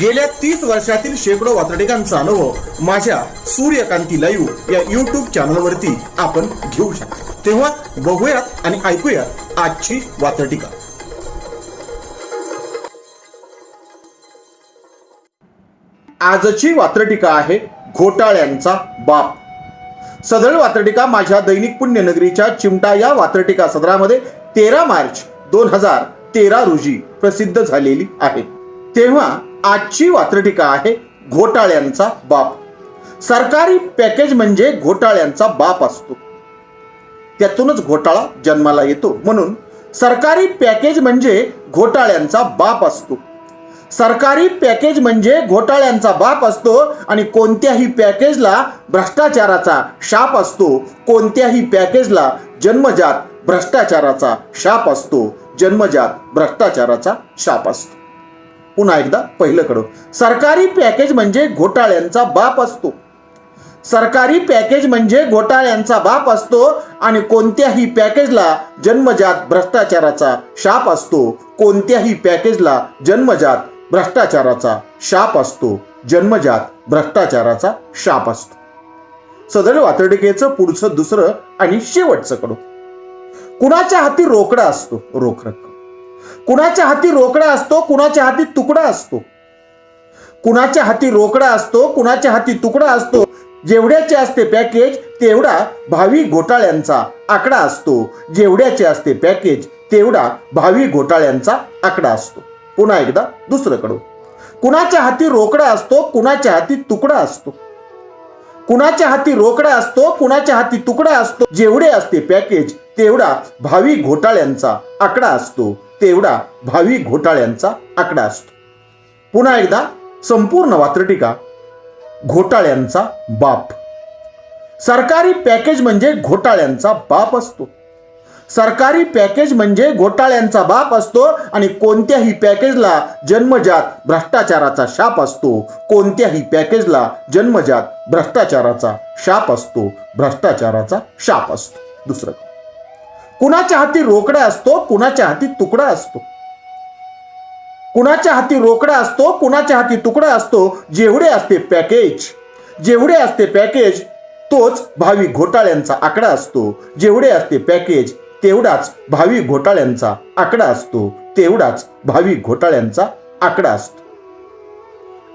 गेल्या तीस वर्षातील शेकडो वातडिकांचा अनुभव माझ्या सूर्यकांती लाईव्ह या युट्यूब चॅनलवरती आपण घेऊ शकता. तेव्हा बघूयात आणि ऐकूयात आजची वातडिका आजची वात्रटिका आहे घोटाळ्यांचा बाप. सदळ वात्रटिका माझ्या दैनिक पुण्यनगरीच्या चिमटा या वात्रटिका सदरामध्ये तेरा मार्च दोन हजार तेरा रोजी प्रसिद्ध झालेली आहे. तेव्हा आजची वात्रटिका आहे घोटाळ्यांचा बाप. सरकारी पॅकेज म्हणजे घोटाळ्यांचा बाप असतो. त्यातूनच घोटाळा जन्माला येतो. म्हणून सरकारी पॅकेज म्हणजे घोटाळ्यांचा बाप असतो. सरकारी पॅकेज म्हणजे घोटाळ्यांचा बाप असतो आणि कोणत्याही पॅकेजला भ्रष्टाचाराचा शाप असतो. कोणत्याही पॅकेजला जन्मजात भ्रष्टाचाराचा शाप असतो. जन्मजात भ्रष्टाचाराचा शाप असतो. पुन्हा एकदा पहिलं कडं सरकारी पॅकेज म्हणजे घोटाळ्यांचा बाप असतो. सरकारी पॅकेज म्हणजे घोटाळ्यांचा बाप असतो आणि कोणत्याही पॅकेजला जन्मजात भ्रष्टाचाराचा शाप असतो. कोणत्याही पॅकेजला जन्मजात भ्रष्टाचाराचा शाप असतो. जन्मजात भ्रष्टाचाराचा शाप असतो. सदर वातडिकेचं पुढचं दुसरं आणि शेवटचं कडू. कुणाच्या हाती रोकडा असतो? रोख रक्कम कुणाच्या हाती रोकडा असतो कुणाच्या हाती तुकडा असतो. कुणाच्या हाती रोकडा असतो कुणाच्या हाती तुकडा असतो. जेवढ्याचे असते पॅकेज तेवढा भावी घोटाळ्यांचा आकडा असतो. जेवढ्याचे असते पॅकेज तेवढा भावी घोटाळ्यांचा आकडा असतो. पुन्हा एकदा दुसरंकडून. कुणाच्या हाती रोकडा असतो कुणाच्या हाती तुकडा असतो. कुणाच्या हाती रोकडा असतो कुणाच्या हाती तुकडा असतो. जेवढे असते पॅकेज तेवढा भावी घोटाळ्यांचा आकडा असतो. तेवढा भावी घोटाळ्यांचा आकडा असतो. पुन्हा एकदा संपूर्ण वात्रटिका घोटाळ्यांचा बाप. सरकारी पॅकेज म्हणजे घोटाळ्यांचा बाप असतो. सरकारी पॅकेज म्हणजे घोटाळ्यांचा बाप असतो आणि कोणत्याही पॅकेजला जन्मजात भ्रष्टाचाराचा शाप असतो. कोणत्याही पॅकेजला जन्मजात भ्रष्टाचाराचा शाप असतो. भ्रष्टाचाराचा शाप असतो. दुसरं कुणाच्या हाती रोकडा असतो कुणाच्या हाती तुकडा असतो. कुणाच्या हाती रोकडा असतो कुणाच्या हाती तुकडा असतो जेवढे असते पॅकेज जेवढे असते पॅकेज तोच भावी घोटाळ्यांचा आकडा असतो. जेवढे असते पॅकेज तेवढाच भावी घोटाळ्यांचा आकडा असतो. तेवढाच भावी घोटाळ्यांचा आकडा असतो.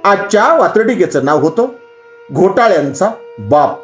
आजच्या वात्रटिकेचं नाव होतं घोटाळ्यांचा बाप.